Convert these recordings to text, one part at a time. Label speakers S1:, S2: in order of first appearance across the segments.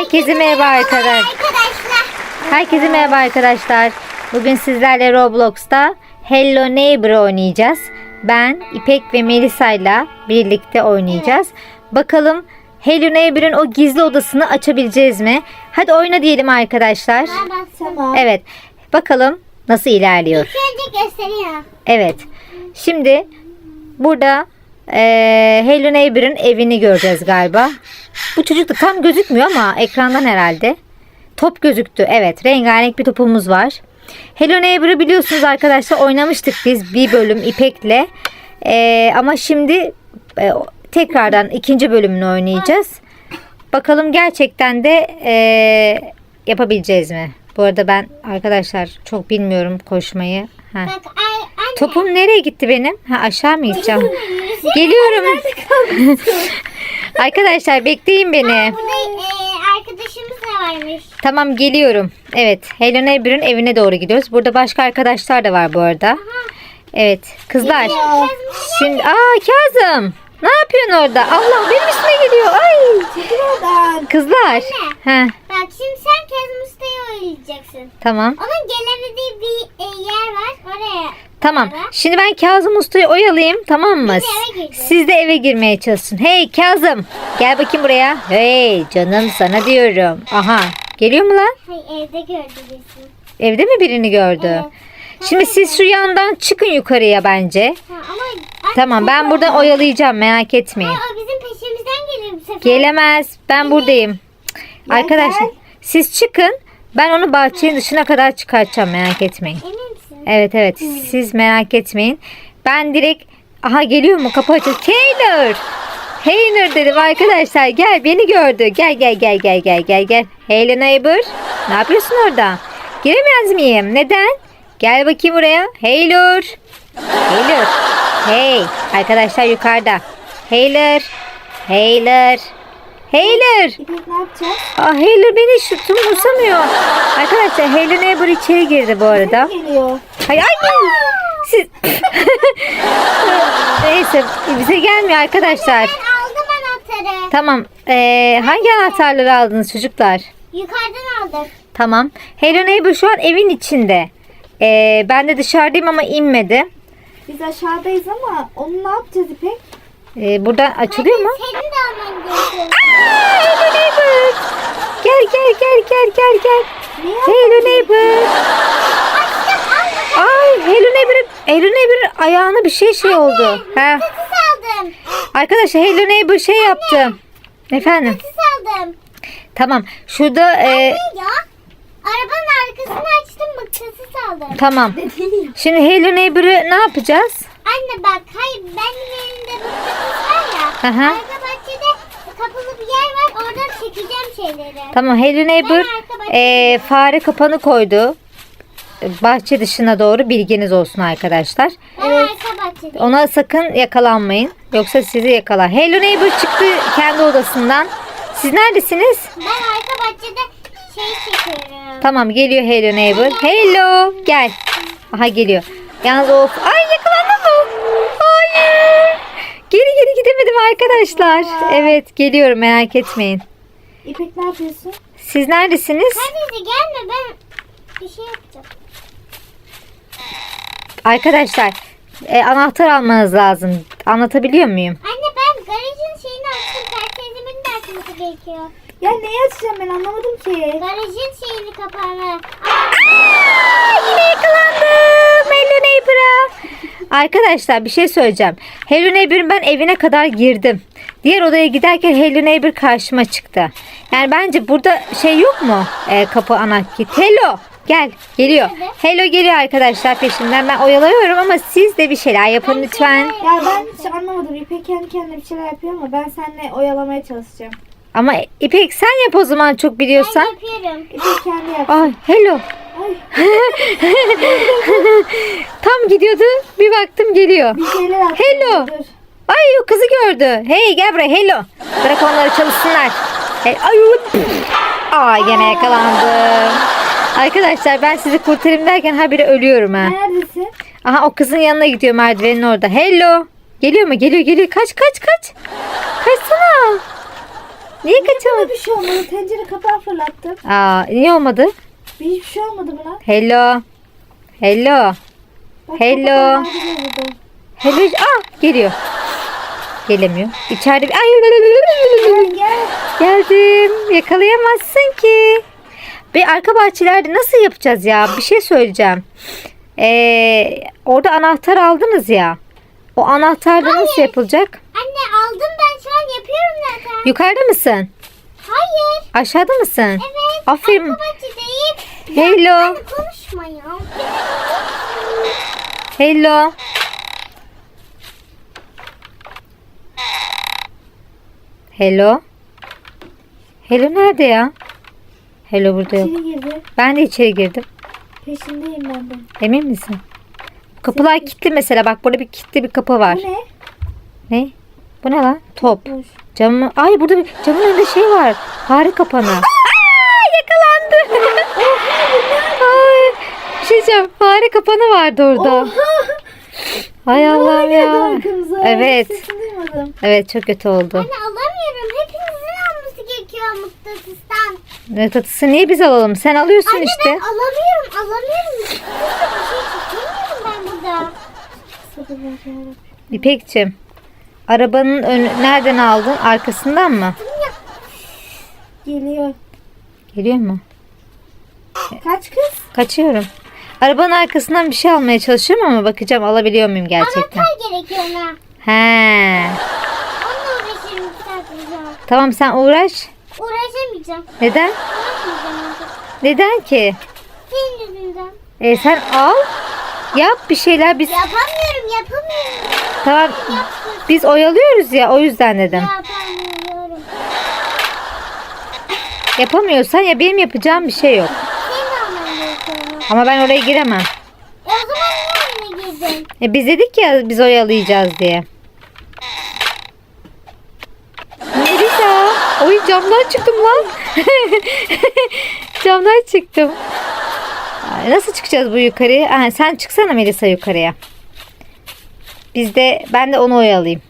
S1: Herkese merhaba arkadaşlar. Herkese merhaba arkadaşlar. Bugün sizlerle Roblox'ta Hello Neighbor oynayacağız. Ben İpek ve Melisa ile birlikte oynayacağız. Bakalım Hello Neighbor'ın o gizli odasını açabileceğiz mi? Hadi oyna diyelim arkadaşlar.
S2: Tamam.
S1: Evet. Bakalım nasıl ilerliyor. Evet. Şimdi burada eee Hello Neighbor'ın evini göreceğiz galiba. Bu çocuk da tam gözükmüyor ama ekrandan herhalde. Top gözüktü. Evet. Rengarenk bir topumuz var. Hello Neighbor'ı biliyorsunuz arkadaşlar oynamıştık biz bir bölüm İpek'le. Eee, ama şimdi e, tekrardan ikinci bölümünü oynayacağız. Bakalım gerçekten de eee, yapabileceğiz mi? Bu arada ben arkadaşlar çok bilmiyorum koşmayı. Ha.
S2: Bak anne.
S1: Topum nereye gitti benim? Ha aşağı mı gideceğim? Geliyorum. Arkadaşlar bekleyin beni.
S2: Burada e, arkadaşımız da varmış.
S1: Tamam geliyorum. Evet. Hello Neighbor'ın evine doğru gidiyoruz. Burada başka arkadaşlar da var bu arada. Evet. Kızlar. Şimdi aa Kazım. Ne yapıyorsun orada? Allah benim üstüme geliyor. Ay. Kızlar. Ha,
S2: Bak şimdi sen Kazım Usta'yı oynayacaksın.
S1: tamam.
S2: Onun gelemediği bir e, yer var. Oraya.
S1: Tamam. Şimdi ben Kazım Usta'yı oyalayayım tamam mı? Siz de eve girmeye çalışın. Hey Kazım. Gel bakayım buraya. Hey canım sana diyorum. Aha. Geliyor mu lan?
S2: Hayır evde gördü bizi.
S1: Evde mi birini gördü?
S2: Evet.
S1: Şimdi siz şu yandan çıkın yukarıya bence.
S2: Ha, ama Ay,
S1: Tamam ben burada oyalayacağım merak etmeyin.
S2: Hayır, o bizim peşimizden gelir bu sefer.
S1: Gelemez. Ben buradayım. Arkadaşlar siz çıkın. Ben onu bahçenin dışına kadar çıkartacağım merak etmeyin.
S2: Emin?
S1: Evet evet siz merak etmeyin. Ben direkt aha geliyor mu kapı açıyor. Taylor. Taylor dedim arkadaşlar gel beni gördü. Gel gel gel gel gel gel gel. Hey neighbor. Ne yapıyorsun orada? Giremez miyim? Neden? Gel bakayım buraya. Haylor. Haylor. Hey. Arkadaşlar yukarıda. Haylor. Haylor.
S3: İpek ne yapacağız?
S1: Aa, Haylor beni şu umursamıyor. Arkadaşlar Haylor neighbor içeri girdi bu arada.
S3: Geliyor.
S1: Hay ay. Siz Neyse bize gelmiyor arkadaşlar.
S2: Ben aldım anahtarı.
S1: Tamam. Ee, hangi anahtarları aldınız çocuklar?
S2: Yukarıdan aldım.
S1: Tamam. Hello Neighbor şu an evin içinde. Ee, ben de dışarıdayım ama inmedi.
S3: Biz aşağıdayız ama onu ne yapacağız İpek?
S1: Ee, buradan açılıyor mu?
S2: Senin de alman gerekiyor.
S1: Aa, Hello Neighbor. Gel gel gel gel gel gel. Hello Neighbor. Ay Hello Neighbor'ın Hello Neighbor'ın ayağına bir şey şey oldu. Ha.
S2: Aldım.
S1: Arkadaşlar Hello Neighbor şey yaptı. Efendim.
S2: Aldım.
S1: Tamam. Şurada e,
S2: Ne ya? Arabanın arkasını açtım mıknatıs aldım.
S1: tamam. Şimdi Hello Neighbor'ı ne yapacağız?
S2: Anne bak hayır benim elimde mıknatıs var ya.
S1: Hı.
S2: Arka bahçede kapalı bir yer var oradan çekeceğim şeyleri.
S1: Tamam Hello Neighbor e, fare kapanı koydu. Bahçe dışına doğru bilginiz olsun arkadaşlar.
S2: Ben arka bahçede.
S1: Ona sakın yakalanmayın. Yoksa sizi yakalar. Hello Neighbor çıktı kendi odasından. Siz neredesiniz?
S2: Ben arka bahçede şey çekiyorum.
S1: Tamam geliyor Hello Neighbor. Hello gel. Aha geliyor. Yalnız of. Ay yakalandı mı? Hayır. Geri geri gidemedim arkadaşlar. Evet geliyorum merak etmeyin.
S3: İpek ne yapıyorsun?
S1: Siz neredesiniz?
S2: Hadi gelme ben bir şey yapacağım.
S1: Arkadaşlar e, anahtar almanız lazım. Anlatabiliyor muyum?
S2: Anne ben garajın şeyini açtım. Ters teyzemin de açması gerekiyor.
S3: Ya neyi açacağım ben anlamadım ki.
S2: Garajın şeyini kapağını.
S1: Yine yakalandım Hello Neighbor'a. Arkadaşlar bir şey söyleyeceğim. Hello Neighbor'ın ben evine kadar girdim. Diğer odaya giderken Hello Neighbor karşıma çıktı. Yani bence burada şey yok mu? Ee, kapı anahtarı. Hello gel geliyor. Hello geliyor arkadaşlar peşimden. Ben oyalıyorum ama siz de bir şeyler yapın lütfen.
S3: Ya ben hiç anlamadım. İpek kendi kendine bir şeyler yapıyor ama ben seninle oyalamaya çalışacağım.
S1: Ama İpek sen yap o zaman çok
S2: Ben
S1: biliyorsan.
S2: yapıyorum.
S3: İpek kendi yap.
S1: Ay hello.
S3: Ay
S1: Tam gidiyordu. Bir baktım geliyor.
S3: bir şeyler.
S1: Hello. Ay o kızı gördü. Hey gel buraya hello. Bırak onları çalışsınlar. Hey, ay, Aa gene yakalandım. Arkadaşlar ben sizi kurtarayım derken habire ölüyorum ha.
S3: Neredesin?
S1: Aha o kızın yanına gidiyor merdivenin orada. Hello. Geliyor mu? Geliyor geliyor. Kaç kaç kaç. Kaçsana. Niye kaçamadın?
S3: bir şey olmadı. Tencere kapağı fırlattım.
S1: Aa, niye olmadı?
S3: Hiçbir şey olmadı buna.
S1: Hello. Hello.
S3: Bak,
S1: Hello. Hello. Aa, geliyor. Gelemiyor. İçeride bir... Ay.
S3: Gel gel.
S1: Geldim. Yakalayamazsın ki. Ve arka bahçelerde nasıl yapacağız ya? Bir şey söyleyeceğim. Ee, orada anahtar aldınız ya. O anahtarda nasıl yapılacak?
S2: Anne aldım ben şu an yapıyorum zaten.
S1: Yukarıda mısın?
S2: Hayır.
S1: Aşağıda mısın?
S2: Evet.
S1: Aferin.
S2: Arka.
S1: Hello.
S2: Konuşma ya.
S1: Hello. Hello. Hello nerede ya? Hello burada yok.
S3: İçeri girdi.
S1: Ben de içeri girdim.
S3: Peşindeyim ben de.
S1: Emin misin? Kapılar kilitli mesela. Bak burada bir kilitli bir kapı var.
S3: Bu ne?
S1: Ne? Bu ne lan? Top.
S3: Boş.
S1: Camı. Ay burada bir camın önünde şey var. Fare kapanı. Aa, yakalandı. Ay, bir şey diyeceğim. Fare kapanı vardı orada.
S3: Oha!
S1: Ay Allah'ım
S3: geldi
S1: ya. Evet. Evet çok kötü oldu.
S2: Anne alamıyorum. Hepinizin alması gerekiyor mıknatıstan.
S1: Ne tatlısı niye biz alalım? Sen alıyorsun
S2: Anne
S1: işte.
S2: ben alamıyorum. Alamıyorum. Bir şey çekemiyorum ben burada.
S1: İpekçim. Arabanın önü nereden aldın? Arkasından mı?
S3: Geliyor.
S1: Geliyor mu?
S3: Kaç kız?
S1: Kaçıyorum. Arabanın arkasından bir şey almaya çalışıyorum ama bakacağım alabiliyor muyum gerçekten.
S2: Anahtar gerekiyor ona.
S1: He.
S2: Onunla uğraşırım bir saat sonra.
S1: Tamam sen uğraş.
S2: Uğraşamayacağım.
S1: Neden?
S2: Uğraşmayacağım artık.
S1: Neden ki?
S2: Senin yüzünden.
S1: E sen al. Yap bir şeyler biz
S2: Yapamıyorum yapamıyorum.
S1: tamam biz oyalıyoruz ya o yüzden dedim.
S2: Yapamıyorum.
S1: Yapamıyorsan ya benim yapacağım bir şey yok. Ama ben oraya giremem.
S2: O zaman niye önüne girdin?
S1: E biz dedik ya biz oyalayacağız diye. Melisa. Oy camdan çıktım lan. camdan çıktım. Nasıl çıkacağız bu yukarıya? Ha, sen çıksana Melisa yukarıya. Biz de ben de onu oyalayayım.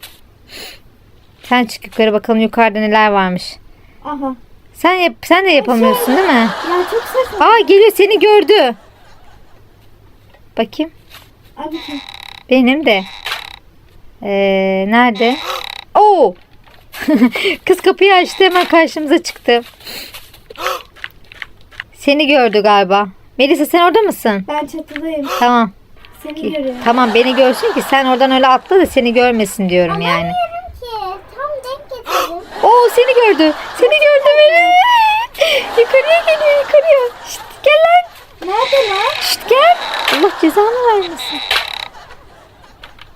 S1: Sen çık yukarı bakalım yukarıda neler varmış.
S3: Aha.
S1: Sen yap, sen de yapamıyorsun değil mi?
S3: Ya çok saçma.
S1: Aa geliyor seni gördü. Bakayım.
S3: Abi kim?
S1: Benim de. Ee, nerede? Oo. Kız kapıyı açtı hemen karşımıza çıktı. Seni gördü galiba. Melisa sen orada mısın?
S3: Ben çatıdayım.
S1: Tamam.
S3: Seni görüyorum.
S1: Tamam beni görsün ki sen oradan öyle atla da seni görmesin diyorum yani.
S2: Alamıyorum ki. Tam denk getirdim.
S1: Oo seni gördü. Seni gördü beni. Yukarıya geliyor yukarıya. Şşt, gel lan.
S3: Nerede lan?
S1: Şşt gel. Allah cezanı vermesin.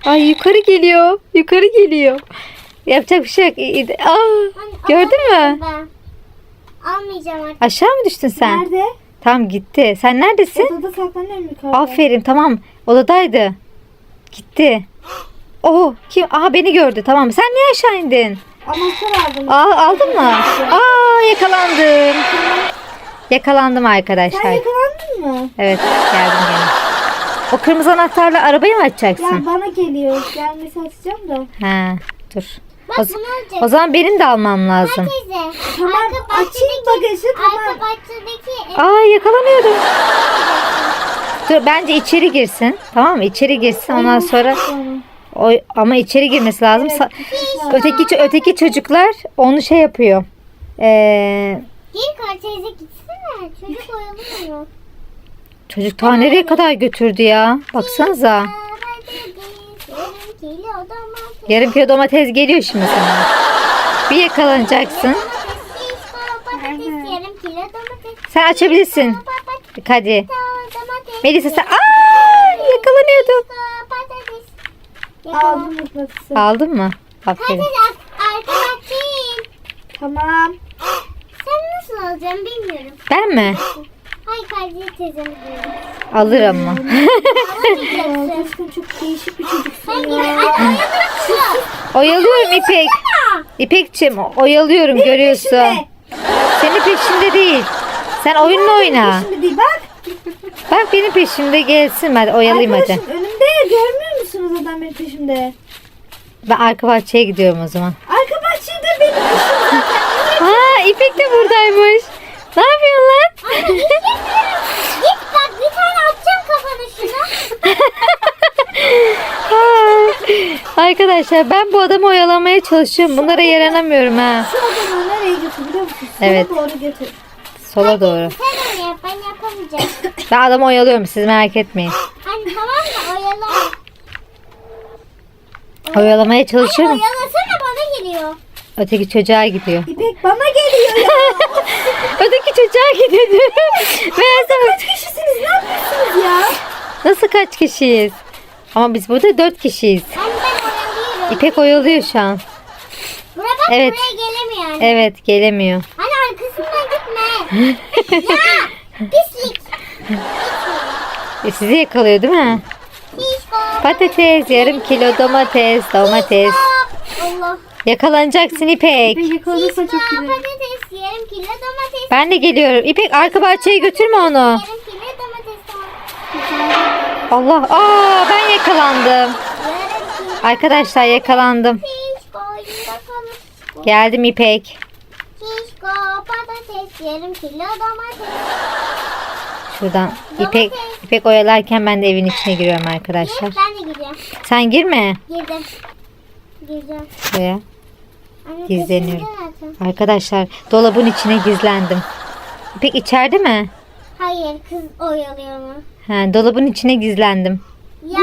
S1: Ay yukarı geliyor. Yukarı geliyor. Yapacak bir şey yok. Aa,
S2: Anne,
S1: gördün mü?
S2: Ben. Almayacağım artık.
S1: Aşağı mı düştün sen?
S3: Nerede?
S1: Tamam gitti. Sen neredesin?
S3: Odada saklanıyorum yukarıda.
S1: Aferin tamam. Odadaydı. Gitti. Oh kim? Aha beni gördü. Tamam. Sen niye aşağı indin?
S3: Anahtar aldım.
S1: Aa aldın mı? Aa yakalandım. Yakalandım
S3: Sen
S1: arkadaşlar.
S3: yakalandın mı?
S1: Evet geldim gene. O kırmızı anahtarla arabayı mı
S3: Ya
S1: açacaksın?
S3: bana geliyor. Gelmesi açacağım da.
S1: He dur.
S2: Bak
S1: O, o zaman benim de almam lazım.
S2: Teyze.
S3: Tamam,
S2: arka
S3: açayım bagajı, tamam.
S2: Bahçedeki
S1: Aa yakalanıyordum. Dur bence içeri girsin. Tamam mı? İçeri girsin ondan sonra o ama içeri girmesi lazım. Sa- öteki öteki çocuklar onu şey yapıyor. Ee,
S2: Gir teyze gitsene. Çocuk oyalamıyor.
S1: çocuk ta nereye kadar götürdü ya? Baksanıza.
S2: Yarım kilo domates.
S1: Geliyor şimdi sana. Bir yakalanacaksın. Sen açabilirsin. Hadi. Melisa sen aa yakalanıyordum.
S3: Aldım.
S1: Aldın mı? Aferin.
S3: Tamam.
S2: Nasıl alacaksın bilmiyorum.
S1: Ben mi?
S2: Hayır Kadriye teyzemi diyorum.
S1: Alır ama.
S3: Aşkım çok değişik bir çocuksun ya.
S2: Hadi.
S1: Oyalıyorum İpek. İpekçim oyalıyorum görüyorsun.
S3: Peşinde.
S1: Senin peşinde değil. Sen oyununu oyna.
S3: Peşinde değil bak.
S1: Bak benim peşimde gelsin ben oyalayayım hadi.
S3: Arkadaşım önümde görmüyor musunuz adam benim peşimde?
S1: Ben arka bahçeye gidiyorum o zaman.
S3: Arka bahçede benim peşimde zaten.
S1: Ha İpek de buradaymış. Ne yapıyorsun lan?
S2: Ay, git, git bak bir tane atacağım kafana şunu.
S1: Aa, Arkadaşlar ben bu adamı oyalamaya çalışıyorum. Bunlara yaranamıyorum ha.
S3: Şu adamı nereye götür biliyor musun? Sola
S1: Evet.
S3: doğru götür.
S1: Sola doğru.
S2: Sen onu yap ben yapamayacağım.
S1: Ben adamı oyalıyorum siz merak etmeyin.
S2: Anne tamam mı oyala.
S1: Oyalamaya
S2: Anne
S1: çalışıyorum.
S2: oyalasana bana geliyor.
S1: Öteki çocuğa gidiyor.
S3: İpek bana geliyor ya.
S1: Öteki çocuğa gidiyor diyorum. Meğerse
S3: Kaç kişisiniz? Ne yapıyorsunuz ya?
S1: nasıl kaç kişiyiz? Ama biz burada dört kişiyiz.
S2: Anne ben oyalıyorum.
S1: İpek oyalıyor şu an.
S2: Buraya bak
S1: Evet.
S2: buraya gelemiyor anne.
S1: Evet gelemiyor.
S2: Anne arkasından gitme. ya pislik.
S1: E, sizi yakalıyor değil mi?
S2: Şişko.
S1: Patates, yarım kilo domates, domates.
S2: Allah.
S1: Yakalanacaksın İpek.
S3: İpek yakalanırsa çok güzel.
S2: patates yarım kilo domates.
S1: Ben de geliyorum. İpek arka bahçeye götürme onu.
S2: Yarım kilo domates domates.
S1: Allah. Aa ben yakalandım. Arkadaşlar yakalandım. Geldim İpek.
S2: Şişko patates yarım kilo domates.
S1: Şuradan İpek İpek oyalarken ben de evin içine giriyorum arkadaşlar.
S2: Ben de gidiyorum.
S1: Sen girme.
S2: Girdim. Gireceğim.
S1: Şuraya.
S2: Anne,
S1: Gizleniyorum. Arkadaşlar dolabın içine gizlendim. İpek içeride mi?
S2: Hayır kız oyalıyor mu?
S1: Ha, dolabın içine gizlendim.
S2: Ya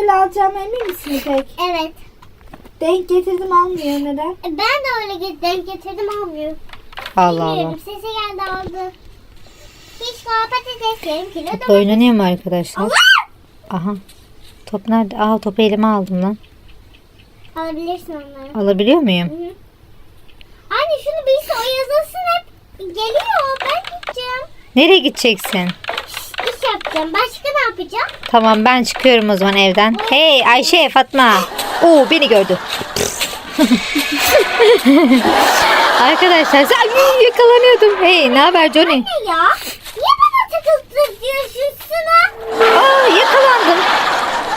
S3: böyle alacağıma emin misin İpek?
S2: Evet.
S3: Denk getirdim almıyor neden?
S2: E, Ben de öyle denk getirdim almıyor.
S1: Allah Allah.
S2: Bilmiyorum sesi geldi aldı. Hiç patates yarım kilo
S1: Top
S2: domates.
S1: oynanıyor mu arkadaşlar?
S2: Allah!
S1: Aha. Top nerede? Aa topu elime aldım lan.
S2: Alabilirsin onları.
S1: Alabiliyor muyum?
S2: Hı hı. Anne şunu birisi oyalasın hep. Geliyor ben gideceğim.
S1: Nereye gideceksin?
S2: Yapacağım. Başka ne yapacağım?
S1: Tamam ben çıkıyorum o zaman evden. Hey Ayşe Fatma. Oo beni gördü. Arkadaşlar sen Ay, yakalanıyordum. Hey ne haber Johnny?
S2: Ne ya? Niye bana takıldı diyorsun sana?
S1: Aa yakalandım.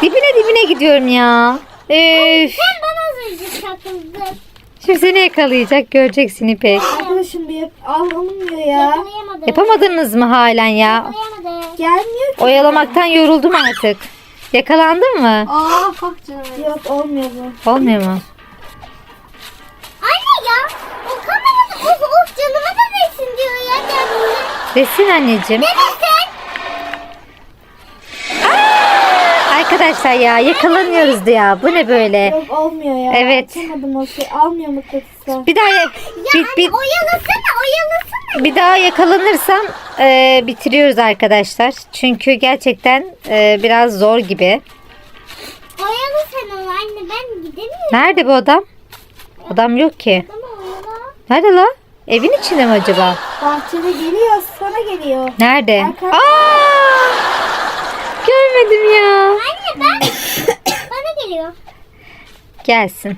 S1: Dibine dibine gidiyorum ya. Üf.
S2: Sen bana az önce takıldın.
S1: Şimdi seni yakalayacak göreceksin İpek.
S3: Arkadaşım bir alınmıyor ya.
S2: Yakalayamadım.
S1: Yapamadınız mı halen ya?
S2: Yakalayamadım.
S3: Gelmiyor ki.
S1: Oyalamaktan yoruldum artık. Yakalandın mı?
S3: Aa bak canım. Yok olmuyor bu.
S1: Olmuyor mu?
S2: Anne ya. O kameranın of of canıma da değsin diyor ya kendine.
S1: Desin anneciğim.
S2: Ne desin?
S1: Arkadaşlar ya yakalanıyoruz ya. Bu ne böyle?
S3: Yok olmuyor ya.
S1: Evet.
S3: Açamadım o şey. Almıyor mıknatısı.
S1: Bir daha ya-
S2: Ya
S1: bir, bir,
S2: oyalasana oyalasana.
S1: bir daha yakalanırsam e, bitiriyoruz arkadaşlar. Çünkü gerçekten e, biraz zor gibi.
S2: Oyalasana anne ben gidemiyorum.
S1: Nerede bu adam? Adam yok ki. Nerede la? Evin içinde mi acaba?
S3: Bahçede geliyor. Sana geliyor.
S1: Nerede?
S3: Arka-
S1: Aa! Görmedim ya.
S2: Anne ben bana geliyor.
S1: Gelsin.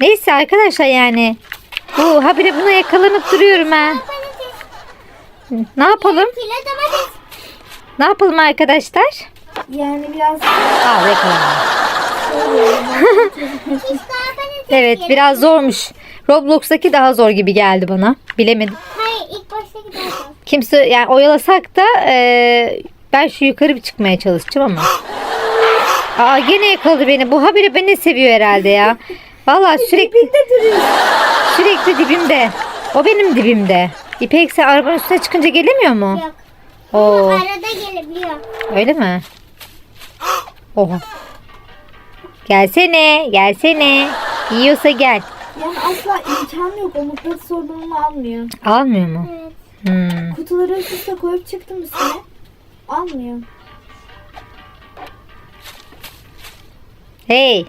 S1: Neyse arkadaşlar yani. Bu habire buna yakalanıp duruyorum ha. Ne yapalım? Ne yapalım arkadaşlar?
S3: Yani biraz
S1: Al yakalandım.
S2: Şişko patates.
S1: Evet biraz zormuş. Roblox'taki daha zor gibi geldi bana. Bilemedim.
S2: Hayır ilk baştaki daha zor.
S1: Kimse yani oyalasak da e, ben şu yukarı bir çıkmaya çalışacağım ama. Aa gene yakaladı beni. Bu habire beni seviyor herhalde ya. Vallahi sürekli sürekli dibimde. O benim dibimde. İpek sen arabanın üstüne çıkınca gelemiyor mu?
S2: Yok.
S1: Oo,
S2: Arada gelebiliyor.
S1: öyle mi? Oha. Gelsene, gelsene. Yiyorsa gel.
S3: yani asla imkan yok. O mıknatıs sorduğumu almıyor.
S1: Almıyor mu?
S2: Evet.
S1: Hmm.
S3: Kutuları üst üste koyup çıktım üstüne. Almıyor.
S1: Hey.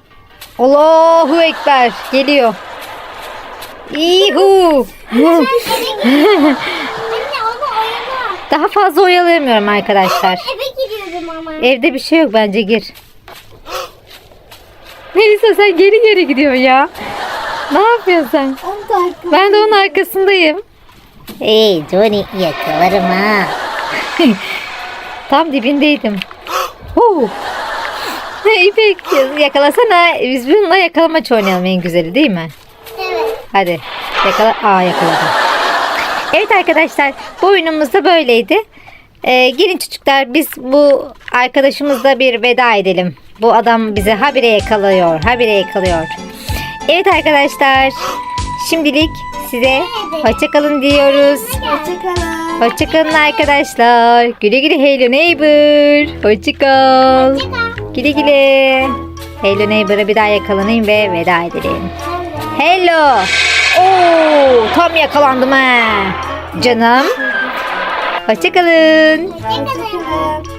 S1: Allahu Ekber. Geliyor. İhu. Daha fazla oyalayamıyorum arkadaşlar.
S2: Eve giriyordum ama.
S1: Evde bir şey yok bence gir. Melisa sen geri geri gidiyorsun ya. Ne yapıyorsun sen?
S3: 10 dakika.
S1: Ben de onun arkasındayım. Hey Johnny yakalarım ha. Tam dibindeydim. İpek yakalasana. Biz bununla yakalamaç oynayalım en güzeli değil mi? Hadi yakala. Aa yakaladı. Evet arkadaşlar bu oyunumuz da böyleydi. Ee, gelin çocuklar biz bu arkadaşımızla bir veda edelim. Bu adam bizi habire yakalıyor. Habire yakalıyor. Evet arkadaşlar. Şimdilik size hoşçakalın diyoruz.
S3: Hoşçakalın.
S1: Hoşçakalın arkadaşlar. Güle güle Hello Neighbor. Hoşçakal. Güle güle. Hello Neighbor'a bir daha yakalanayım ve veda edelim. Hello. Oo, tam yakalandım ha. Canım. Hoşçakalın.
S3: Hoşçakalın.